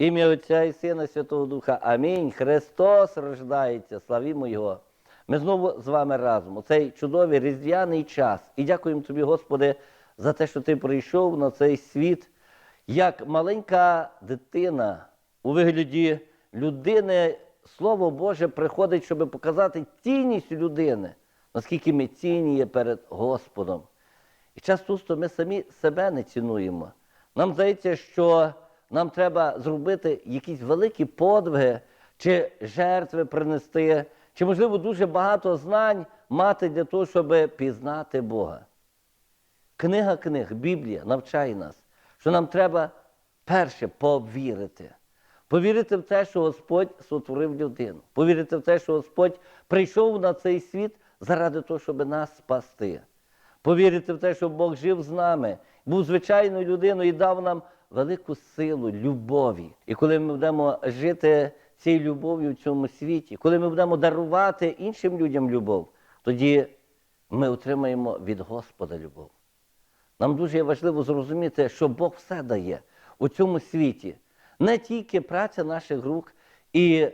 Ім'я Отця і Сина Святого Духа. Амінь. Христос рождається, славімо Його. Ми знову з вами разом у цей чудовий різдвяний час. І дякуємо тобі, Господи, за те, що ти прийшов на цей світ, як маленька дитина у вигляді людини. Слово Боже приходить, щоб показати цінність людини, наскільки ми цінні є перед Господом. І часто ми самі себе не цінуємо. Нам здається, що нам треба зробити якісь великі подвиги, чи жертви принести, чи, можливо, дуже багато знань мати для того, щоб пізнати Бога. Книга книг, Біблія навчає нас, що нам треба перше повірити. Повірити в те, що Господь сотворив людину. Повірити в те, що Господь прийшов на цей світ заради того, щоб нас спасти. Повірити в те, що Бог жив з нами, був звичайною людиною і дав нам велику силу любові. І коли ми будемо жити цією любов'ю в цьому світі, коли ми будемо дарувати іншим людям любов, тоді ми отримаємо від Господа любов. Нам дуже важливо зрозуміти, що Бог все дає у цьому світі. Не тільки праця наших рук і,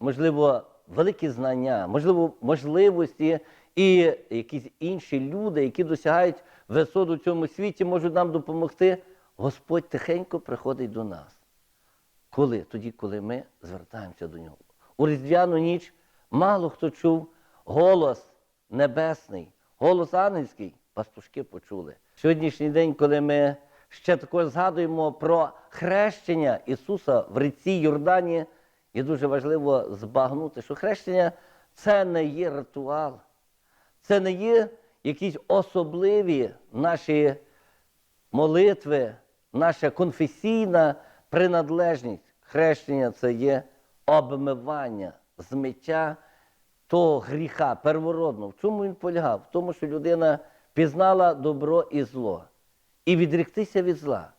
можливо, великі знання, можливо, можливості і якісь інші люди, які досягають висот у цьому світі, можуть нам допомогти. Господь тихенько приходить до нас. Коли? Тоді, коли ми звертаємося до нього. У Різдвяну ніч мало хто чув голос небесний, голос ангельський, пастушки почули. Сьогоднішній день, коли ми ще також згадуємо про хрещення Ісуса в ріці Йордані, є дуже важливо збагнути, що хрещення це не є ритуал, це не є якісь особливі наші молитви, наша конфесійна приналежність. Хрещення це є обмивання, змиття того гріха первородного. В чому він полягав? В тому, що людина пізнала добро і зло. І відріктися від зла.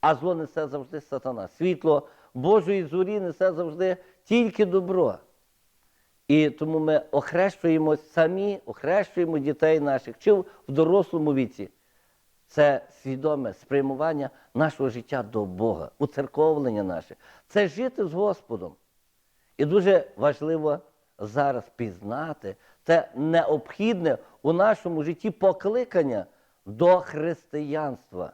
А зло несе завжди сатана. Світло Божої зорі несе завжди тільки добро. І тому ми охрещуємо самі, охрещуємо дітей наших, чи в дорослому віці. Це свідоме спрямування нашого життя до Бога, уцерковлення наше. Це жити з Господом. І дуже важливо зараз пізнати це необхідне у нашому житті покликання до християнства.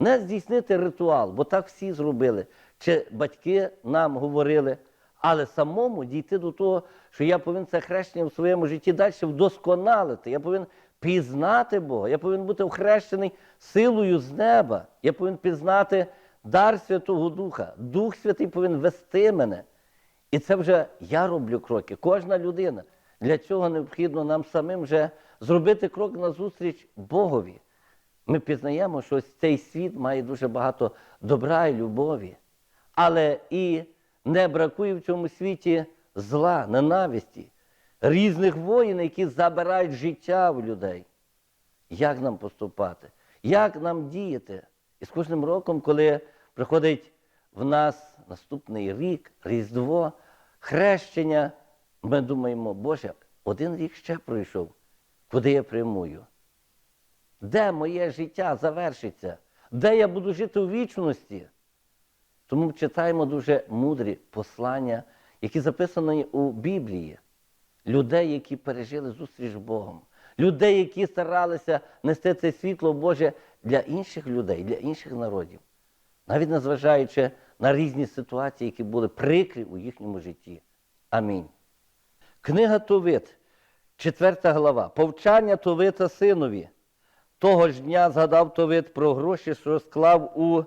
Не здійснити ритуал, бо так всі зробили. Чи батьки нам говорили, але самому дійти до того, що я повинен це хрещення в своєму житті далі вдосконалити. Я повинен пізнати Бога, я повинен бути охрещений силою з неба. Я повинен пізнати дар Святого Духа. Дух Святий повинен вести мене. І це вже я роблю кроки, кожна людина. Для цього необхідно нам самим вже зробити крок назустріч Богові. Ми пізнаємо, що ось цей світ має дуже багато добра і любові, але і не бракує в цьому світі зла, ненависті, різних воїн, які забирають життя в людей. Як нам поступати? Як нам діяти? І з кожним роком, коли приходить в нас наступний рік, Різдво, хрещення, ми думаємо, Боже, один рік ще пройшов, куди я прямую? Де моє життя завершиться? Де я буду жити у вічності? Тому читаємо дуже мудрі послання, які записані у Біблії. Людей, які пережили зустріч з Богом, людей, які старалися нести це світло Боже для інших людей, для інших народів, навіть незважаючи на різні ситуації, які були прикрі у їхньому житті. Амінь. Книга Товит, 4 глава. Повчання Товита синові. Того ж дня згадав Товит про гроші, що склав у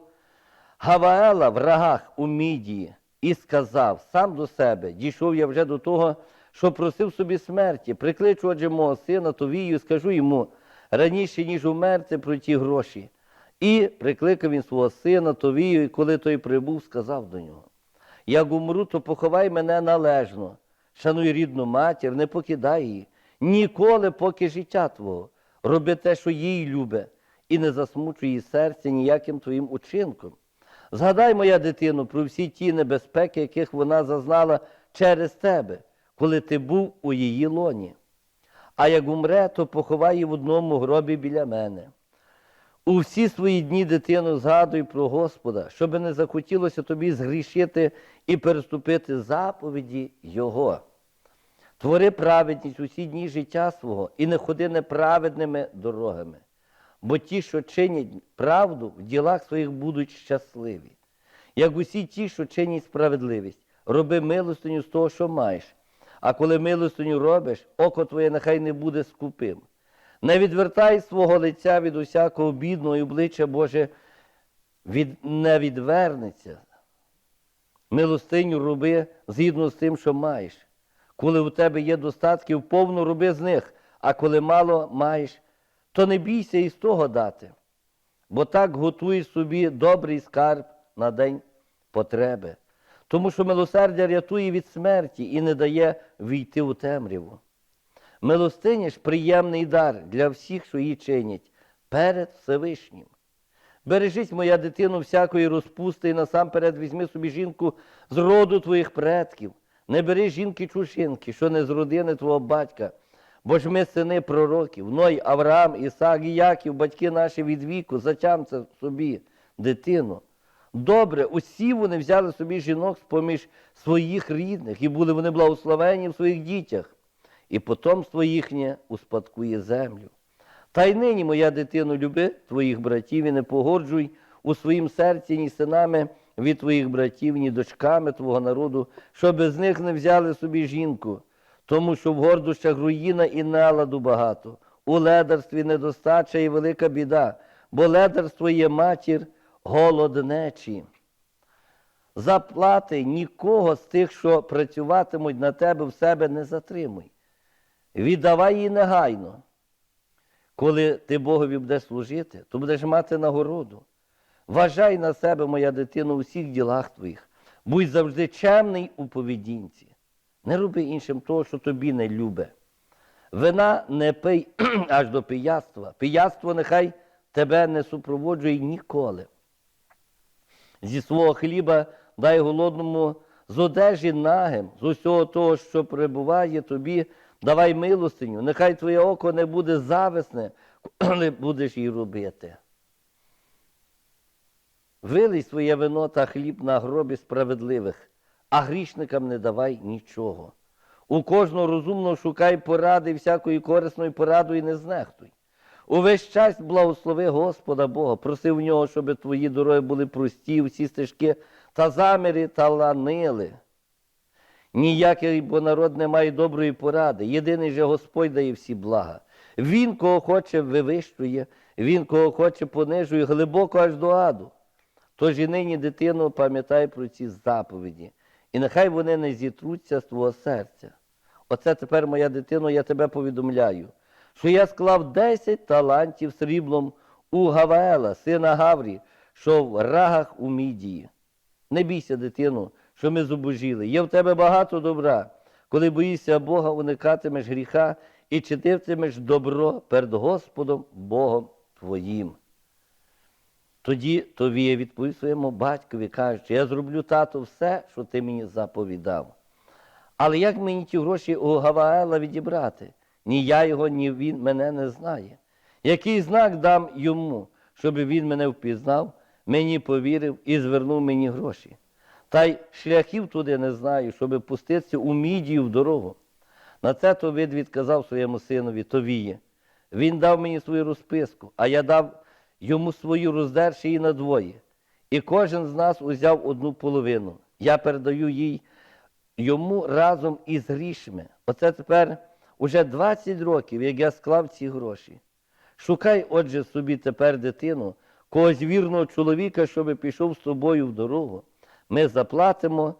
Гаваела в рагах у Мідії, і сказав сам до себе: дійшов я вже до того, що просив собі смерті. Прикличу отже мого сина Товію, скажу йому раніше, ніж умерти про ті гроші. І прикликав він свого сина Товію, і коли той прибув, сказав до нього: Як умру, то поховай мене належно. Шануй рідну матір, не покидай її, ніколи, поки життя твого. Роби те, що їй любе, і не засмучуй її серце ніяким твоїм учинком. Згадай, моя дитино, про всі ті небезпеки, яких вона зазнала через тебе, коли ти був у її лоні. А як умре, то поховай її в одному гробі біля мене. У всі свої дні, дитину, згадуй про Господа, щоб не захотілося тобі згрішити і переступити заповіді Його. Твори праведність усі дні життя свого і не ходи неправедними дорогами, бо ті, що чинять правду, в ділах своїх будуть щасливі. Як усі ті, що чинять справедливість, роби милостиню з того, що маєш. А коли милостиню робиш, око твоє нехай не буде скупим. Не відвертай свого лиця від усякого бідного і обличчя Боже від, не відвернеться. Милостиню роби згідно з тим, що маєш. Коли у тебе є достатки, вповну роби з них, а коли мало маєш, то не бійся і з того дати, бо так готуєш собі добрий скарб на день потреби. Тому що милосердя рятує від смерті і не дає війти у темряву. Милостиня ж приємний дар для всіх, що її чинять, перед Всевишнім. Бережись, моя дитино, всякої розпусти, і насамперед візьми собі жінку з роду твоїх предків. Не бери жінки чужинки, що не з родини твого батька. Бо ж ми сини пророків, Ной, Авраам, Ісаак і Яків, батьки наші від віку, затям собі, дитину. Добре, усі вони взяли собі жінок з-поміж своїх рідних, і були вони благословені в своїх дітях, і потомство їхнє успадкує землю. Та й нині, моя дитино, люби твоїх братів і не погоджуй у своїм серці ні синами від твоїх братів, ні дочками твого народу, щоб з них не взяли собі жінку, тому що в гордощах руїна і наладу багато, у ледарстві недостача і велика біда, бо ледарство є матір голоднечі. Заплати нікого з тих, що працюватимуть на тебе в себе, не затримуй. Віддавай її негайно. Коли ти Богові будеш служити, то будеш мати нагороду. Вважай на себе, моя дитина, у всіх ділах твоїх. Будь завжди чемний у поведінці. Не роби іншим того, що тобі не любе. Вина не пий аж до пияцтва. Пияцтво нехай тебе не супроводжує ніколи. Зі свого хліба дай голодному з одежі нагим, з усього того, що прибуває тобі, давай милостиню, нехай твоє око не буде зависне, коли будеш її робити. Вилий своє вино та хліб на гробі справедливих, а грішникам не давай нічого. У кожного розумного шукай поради всякої корисної порадою не знехтуй. Увесь час благослови Господа Бога, проси в нього, щоб твої дороги були прості, всі стежки та заміри таланили. Ніякий бо народ не має доброї поради. Єдиний же Господь дає всі блага. Він, кого хоче, вивищує, він, кого хоче, понижує глибоко аж до аду. Тож і нині, дитино, пам'ятай про ці заповіді, і нехай вони не зітруться з твого серця. Оце тепер, моя дитино, я тебе повідомляю, що я склав 10 талантів сріблом у Гаваела, сина Гаврі, що в рагах у Мідії. Не бійся, дитину, що ми зубожіли. Є в тебе багато добра. Коли боїшся Бога, уникатимеш гріха і чититимеш добро перед Господом Богом твоїм. Тоді Товія відповів своєму батькові, кажучи, я зроблю тато все, що ти мені заповідав. Але як мені ті гроші у Гаваела відібрати? Ні я його, ні він мене не знає. Який знак дам йому, щоб він мене впізнав, мені повірив і звернув мені гроші? Та й шляхів туди не знаю, щоб пуститися у мідію в дорогу. На це Товид відказав своєму синові Товії. Він дав мені свою розписку, а я дав йому свою роздерши її надвоє. І кожен з нас узяв одну половину. Я передаю їй йому разом із грішми. Оце тепер уже 20 років, як я склав ці гроші. Шукай, отже, собі тепер дитину, когось вірного чоловіка, щоб пішов з тобою в дорогу. Ми заплатимо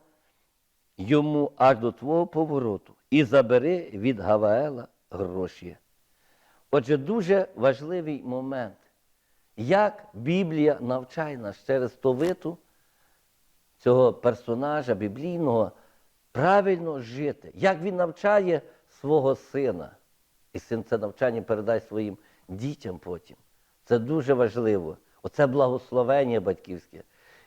йому аж до твого повороту і забери від Гаваела гроші. Отже, дуже важливий момент, як Біблія навчає нас через товиту цього персонажа біблійного правильно жити, як він навчає свого сина. І син це навчання передасть своїм дітям потім. Це дуже важливо. Оце благословення батьківське.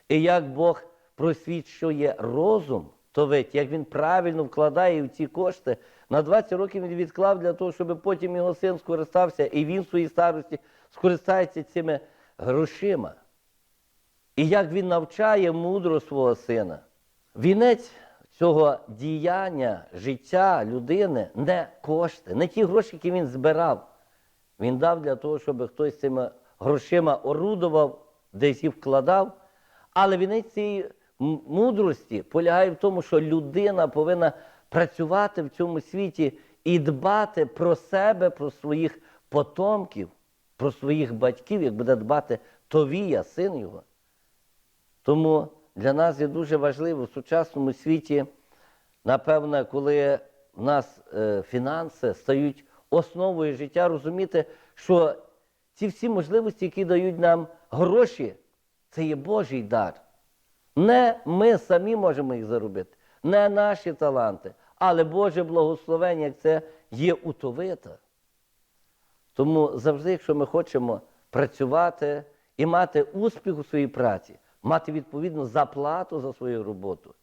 І як Бог просвічує розум, то ведь, як він правильно вкладає в ці кошти, на 20 років він відклав для того, щоб потім його син скористався, і він в своїй старості скористається цими грошима. І як він навчає мудро свого сина. Вінець цього діяння, життя людини не кошти, не ті гроші, які він збирав. Він дав для того, щоб хтось цими грошима орудував, десь їх вкладав. Але вінець цієї мудрості полягає в тому, що людина повинна працювати в цьому світі і дбати про себе, про своїх потомків, про своїх батьків, як буде дбати Товія, син його. Тому для нас є дуже важливо в сучасному світі, напевно, коли в нас е, фінанси стають основою життя, розуміти, що ці всі можливості, які дають нам гроші, це є Божий дар. Не ми самі можемо їх заробити, не наші таланти, але Боже благословення, як це є утовита. Тому завжди, якщо ми хочемо працювати і мати успіх у своїй праці, мати відповідну заплату за свою роботу,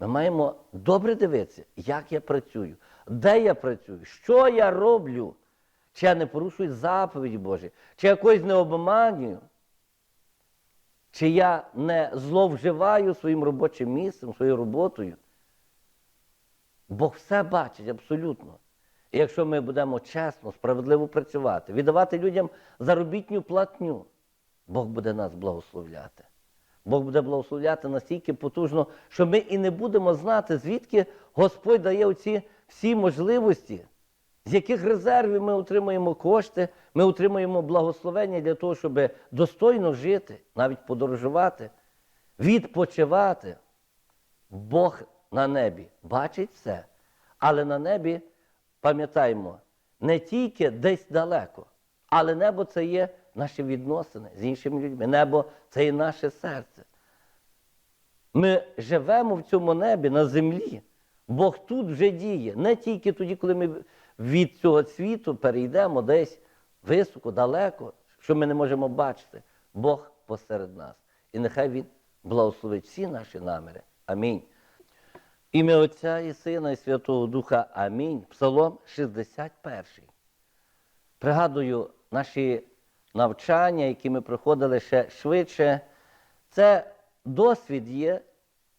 ми маємо добре дивитися, як я працюю, де я працюю, що я роблю, чи я не порушую заповіді Божі, чи я когось не обманюю, чи я не зловживаю своїм робочим місцем, своєю роботою. Бог все бачить абсолютно. І якщо ми будемо чесно, справедливо працювати, віддавати людям заробітню платню, Бог буде нас благословляти. Бог буде благословляти настільки потужно, що ми і не будемо знати, звідки Господь дає оці всі можливості, з яких резервів ми отримуємо кошти, ми отримуємо благословення для того, щоб достойно жити, навіть подорожувати, відпочивати. Бог на небі бачить все, але на небі, пам'ятаємо, не тільки десь далеко, але небо це є наші відносини з іншими людьми. Небо це є наше серце. Ми живемо в цьому небі на землі. Бог тут вже діє. Не тільки тоді, коли ми від цього світу перейдемо десь високо, далеко, що ми не можемо бачити. Бог посеред нас. І нехай Він благословить всі наші наміри. Амінь. Ім'я Отця і Сина, і Святого Духа. Амінь. Псалом 61. Пригадую наші навчання, які ми проходили ще швидше. Це досвід є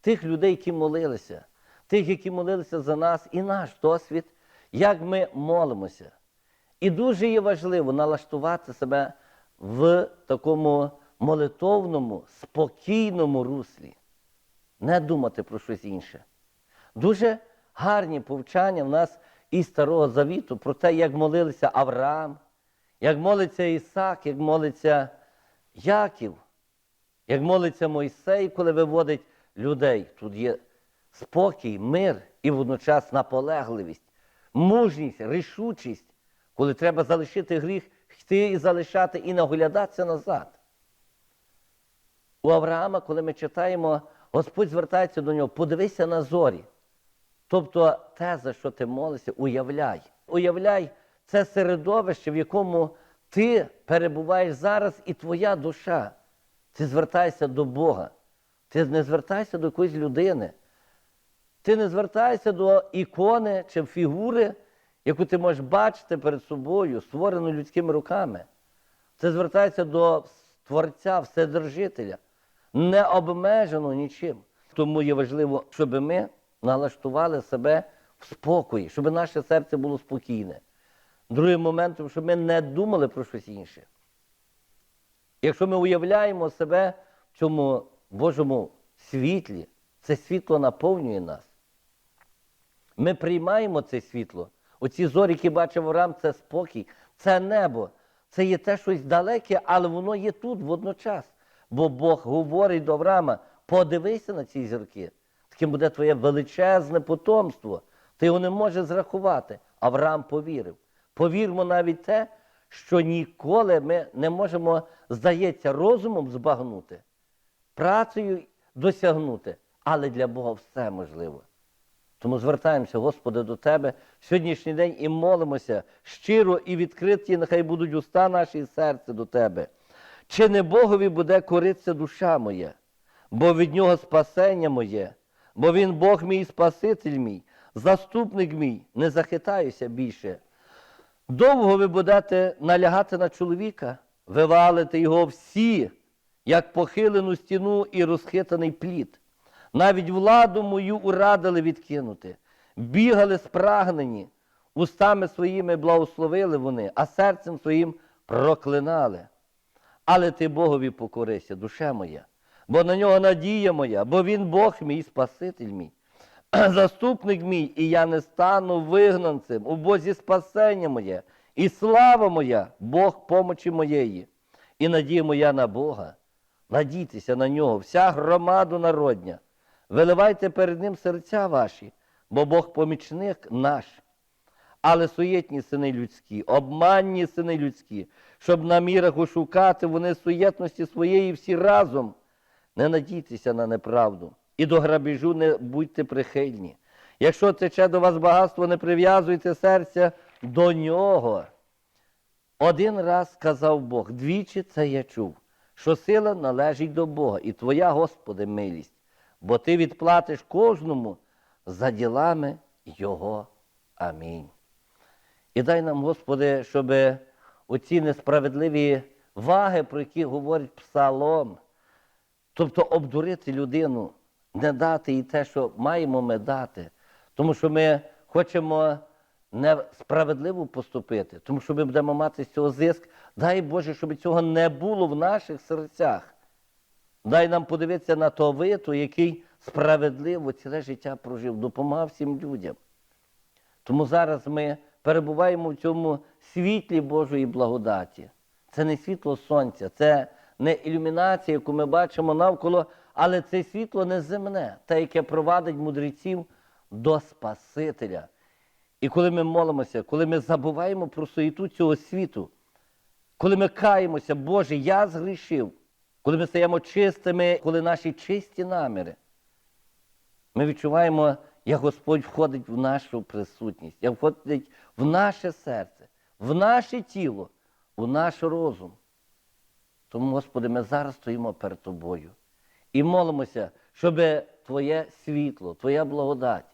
тих людей, які молилися, тих, які молилися за нас, і наш досвід, як ми молимося. І дуже є важливо налаштувати себе в такому молитовному, спокійному руслі, не думати про щось інше. Дуже гарні повчання в нас із Старого Завіту про те, як молилися Авраам, як молиться Ісак, як молиться Яків, як молиться Мойсей, коли виводить людей. Тут є спокій, мир і водночас наполегливість, мужність, рішучість, коли треба залишити гріх, йти і залишати, і не оглядатися назад. У Авраама, коли ми читаємо, Господь звертається до нього, подивися на зорі. Тобто те, за що ти молишся, уявляй. Уявляй це середовище, в якому ти перебуваєш зараз, і твоя душа. Ти звертаєшся до Бога. Ти не звертаєшся до якоїсь людини. Ти не звертаєшся до ікони чи фігури, яку ти можеш бачити перед собою, створену людськими руками. Ти звертаєшся до Творця, Вседержителя, не обмежено нічим. Тому є важливо, щоб ми налаштували себе в спокої, щоб наше серце було спокійне. Другим моментом, щоб ми не думали про щось інше. Якщо ми уявляємо себе в цьому Божому світлі, це світло наповнює нас. Ми приймаємо це світло. Оці зорі, які бачив Авраам, це спокій, це небо. Це є те щось далеке, але воно є тут водночас. Бо Бог говорить до Авраама, подивися на ці зірки. Таким буде твоє величезне потомство. Ти його не можеш зрахувати. Авраам повірив. Повірмо навіть те, що ніколи ми не можемо, здається, розумом збагнути, працею досягнути, але для Бога все можливо. Тому звертаємося, Господи, до Тебе в сьогоднішній день і молимося щиро і відкриті, нехай будуть уста наші і серце до Тебе. Чи не Богові буде коритися душа моя, бо від Нього спасення моє, бо Він Бог мій Спаситель мій, заступник мій, не захитаюся більше. Довго ви будете налягати на чоловіка, вивалити його всі, як похилену стіну і розхитаний плід. Навіть владу мою урадили відкинути, бігали спрагнені, устами своїми благословили вони, а серцем своїм проклинали. Але ти Богові покорися, душе моя, бо на нього надія моя, бо він Бог мій, Спаситель мій, заступник мій, і я не стану вигнанцем у Бозі спасення моє, і слава моя, Бог помочі моєї, і надія моя на Бога. Надійтеся на нього, вся громаду народня. Виливайте перед ним серця ваші, бо Бог помічник наш. Але суєтні сини людські, обманні сини людські, щоб на мірах ошукати вони суєтності своєї всі разом. Не надійтеся на неправду і до грабежу не будьте прихильні. Якщо тече до вас багатство, не прив'язуйте серця до нього. Один раз сказав Бог, двічі це я чув, що сила належить до Бога, і Твоя, Господи, милість, бо Ти відплатиш кожному за ділами Його. Амінь. І дай нам, Господи, щоб оці несправедливі ваги, про які говорить Псалом, тобто обдурити людину, не дати їй те, що маємо ми дати, тому що ми хочемо несправедливо поступити, тому що ми будемо мати з цього зиск. Дай Боже, щоб цього не було в наших серцях. Дай нам подивитися на Товиту, який справедливо ціле життя прожив, допомагав всім людям. Тому зараз ми перебуваємо в цьому світлі Божої благодаті. Це не світло сонця, це не ілюмінація, яку ми бачимо навколо, але це світло неземне, те, яке провадить мудреців до Спасителя. І коли ми молимося, коли ми забуваємо про суєту цього світу, коли ми каємося, Боже, я згрішив, коли ми стаємо чистими, коли наші чисті наміри, ми відчуваємо, як Господь входить в нашу присутність, як входить в наше серце, в наше тіло, в наш розум. Тому, Господи, ми зараз стоїмо перед Тобою і молимося, щоб Твоє світло, Твоя благодать,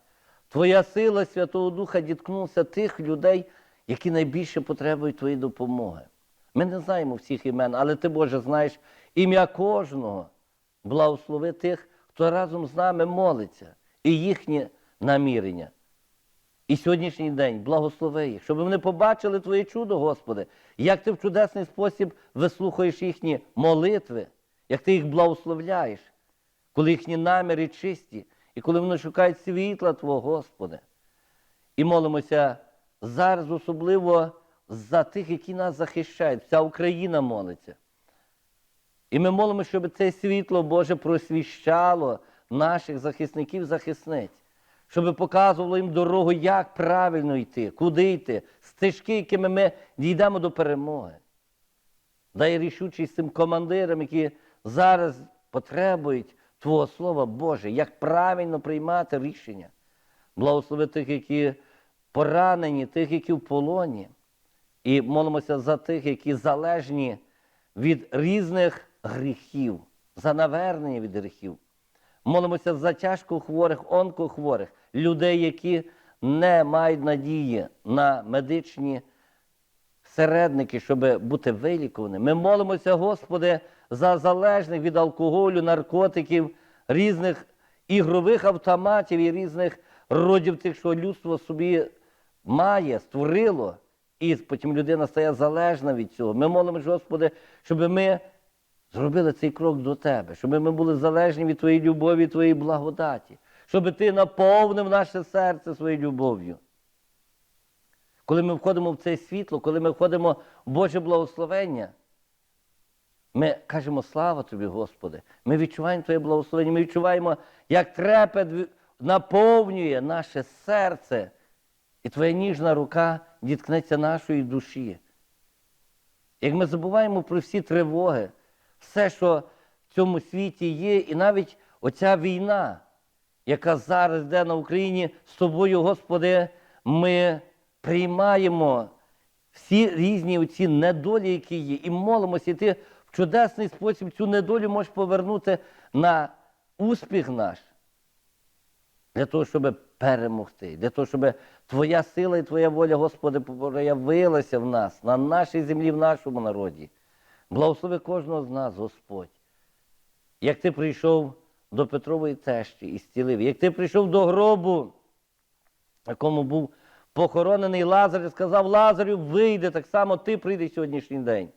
Твоя сила Святого Духа діткнулася тих людей, які найбільше потребують Твоєї допомоги. Ми не знаємо всіх імен, але Ти, Боже, знаєш ім'я кожного. Благослови тих, хто разом з нами молиться, і їхнє намірення. І сьогоднішній день благослови їх, щоб вони побачили Твоє чудо, Господи, як Ти в чудесний спосіб вислухаєш їхні молитви, як Ти їх благословляєш, коли їхні наміри чисті, і коли вони шукають світла Твого, Господи. І молимося зараз особливо за тих, які нас захищають. Вся Україна молиться. І ми молимося, щоб це світло Боже просвіщало наших захисників, захисниць, щоб показувало їм дорогу, як правильно йти, куди йти, стежки, якими ми дійдемо до перемоги. Дай рішучість цим командирам, які зараз потребують Твого Слова Боже, як правильно приймати рішення. Благослови тих, які поранені, тих, які в полоні. І молимося за тих, які залежні від різних гріхів, за навернення від гріхів. Молимося за тяжко хворих, онкохворих, людей, які не мають надії на медичні середники, щоб бути вилікуваними. Ми молимося, Господи, за залежних від алкоголю, наркотиків, різних ігрових автоматів і різних родів тих, що людство собі має, створило. І потім людина стає залежна від цього. Ми молимося, Господи, щоб ми зробили цей крок до Тебе, щоб ми були залежні від Твоєї любові, Твоєї благодаті, щоб Ти наповнив наше серце своєю любов'ю. Коли ми входимо в це світло, коли ми входимо в Боже благословення, ми кажемо слава Тобі, Господи. Ми відчуваємо Твоє благословення, ми відчуваємо, як трепет наповнює наше серце, і Твоя ніжна рука діткнеться нашої душі. Як ми забуваємо про всі тривоги, все, що в цьому світі є, і навіть оця війна, яка зараз йде на Україні, з тобою, Господи, ми приймаємо всі різні оці недолі, які є, і молимося, і ти чудесний спосіб цю недолю можеш повернути на успіх наш. Для того, щоб перемогти, для того, щоб Твоя сила і Твоя воля, Господи, проявилася в нас, на нашій землі, в нашому народі. Благослови кожного з нас, Господь. Як ти прийшов до Петрової тещі і зцілив, як ти прийшов до гробу, якому був похоронений Лазар, і сказав Лазарю, вийде, так само ти прийдеш сьогоднішній день.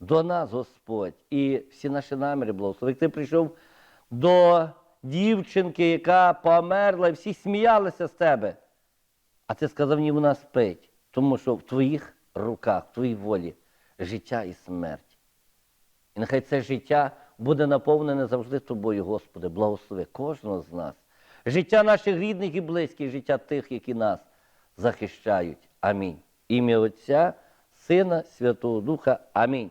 До нас, Господь, і всі наші наміри благослови. Як ти прийшов до дівчинки, яка померла, і всі сміялися з тебе. А ти сказав, ні, вона спить, тому що в твоїх руках, в твоїй волі життя і смерть. І нехай це життя буде наповнене завжди тобою, Господи, благослови кожного з нас. Життя наших рідних і близьких, життя тих, які нас захищають. Амінь. Ім'я Отця, Сина, Святого Духа. Амінь.